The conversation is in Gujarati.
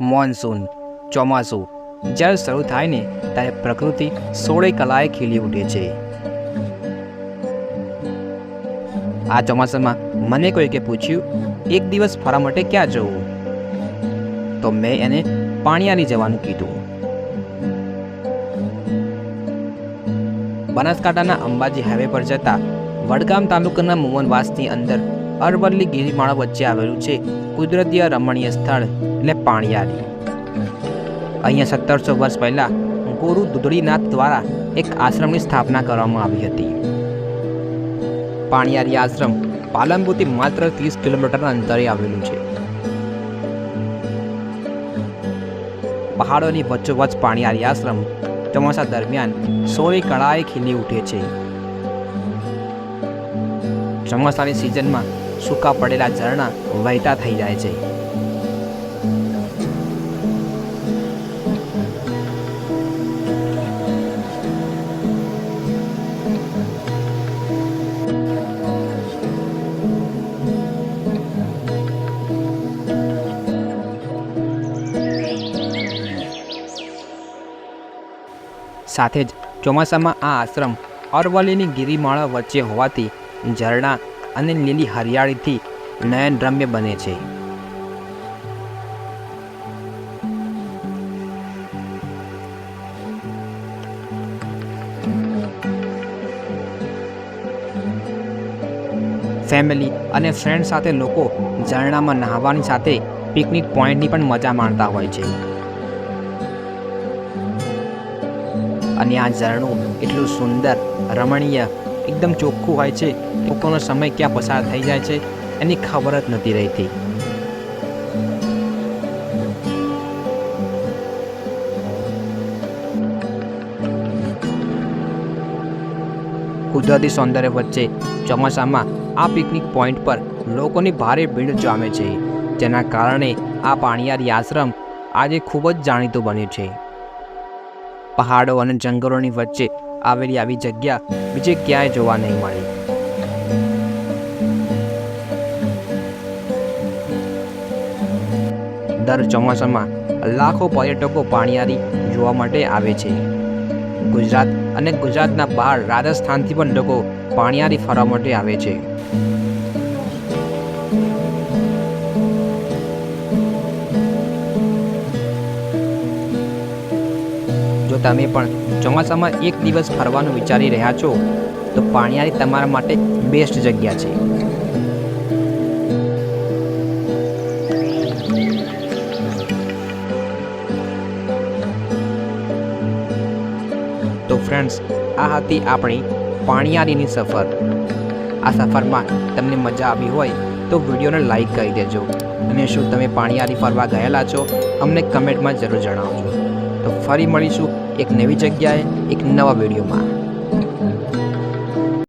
મોન્સૂન, ચોમાસું. જ્યારે શરૂ થાય ને, ત્યારે પ્રકૃતિ સોળે કલાએ ખીલી ઉઠે છે. આ ચોમાસામાં મને કોઈકે પૂછ્યું, એક દિવસ ફરવા માટે ક્યાં જવું? તો મેં એને પાણિયારી જવાનું કીધું. બનાસકાંઠાના અંબાજી હાઈવે પર જતા વડગામ તાલુકાના મોહનવાસની અંદર અરવલ્લી ગિરિમાળા વચ્ચે આવેલું છે કુદરતીય રમણીય સ્થળ એટલે પાણીયારી. અહીંયા સત્તરસો વર્ષ પહેલાં ગુરુ દુધડીનાથ દ્વારા એક આશ્રમની સ્થાપના કરવામાં આવી હતી. પાણીયારી આશ્રમ પાલનપુરથી માત્ર ત્રીસ કિલોમીટરના અંતરે આવેલું છે. પહાડોની વચ્ચોવચ્ચ પાણીયારી આશ્રમ ચોમાસા દરમિયાન સોળે કળાએ ખીલી ઉઠે છે. ચોમાસાની સિઝનમાં સૂકા પડેલા ઝરણા વહેતા થઈ જાય છે. સાથે જ ચોમાસામાં આ આશ્રમ અરવલ્લીની ગિરિમાળા વચ્ચે હોવાથી ઝરણા અને લીલી હરિયાળીથી નયનરમ્ય બને છે. ફેમિલી અને ફ્રેન્ડ સાથે લોકો ઝરણામાં નહાવાની સાથે પિકનિક પોઈન્ટની પણ મજા માણતા હોય છે. અને આ ઝરણું એટલું સુંદર, રમણીય એકદમ ચોખ્ખું હોય છે. લોકોનો સમય ક્યાં પસાર થઈ જાય છે એની ખબર જ નથી રહેતી. કુદરતી સૌંદર્ય વચ્ચે ચોમાસામાં આ પિકનિક પોઈન્ટ પર લોકોની ભારે ભીડ જામે છે. જેના કારણે આ પાણીયારી આશ્રમ આજે ખૂબ જ જાણીતું બન્યું છે. પહાડો અને જંગલોની વચ્ચે આવેલી આવી જગ્યા બીજે ક્યાંય જોવા નહીં મળે. દર ચોમાસામાં લાખો પર્યટકો પાણીયારી જોવા માટે આવે છે. ગુજરાત અને ગુજરાતના બહાર રાજસ્થાનથી પણ લોકો પાણીયારી ફરવા માટે આવે છે. જો તમે પણ ચોમાસામાં એક દિવસ ફરવાનું વિચારી રહ્યા છો, તો પાણીયારી તમારા માટે બેસ્ટ જગ્યા છે. તો ફ્રેન્ડ્સ આ હતી આપણી પાણીયારીની સફર. આ સફરમાં તમને મજા આવી હોય, તો વિડીયોને લાઈક કરી દેજો. અને શું તમે પાણીયારી ફરવા ગયેલા છો, અમને કમેન્ટમાં જરૂર જણાવજો. તો ફરી મળીશું એક નવી જગ્યાએ એક નવા વિડીયોમાં.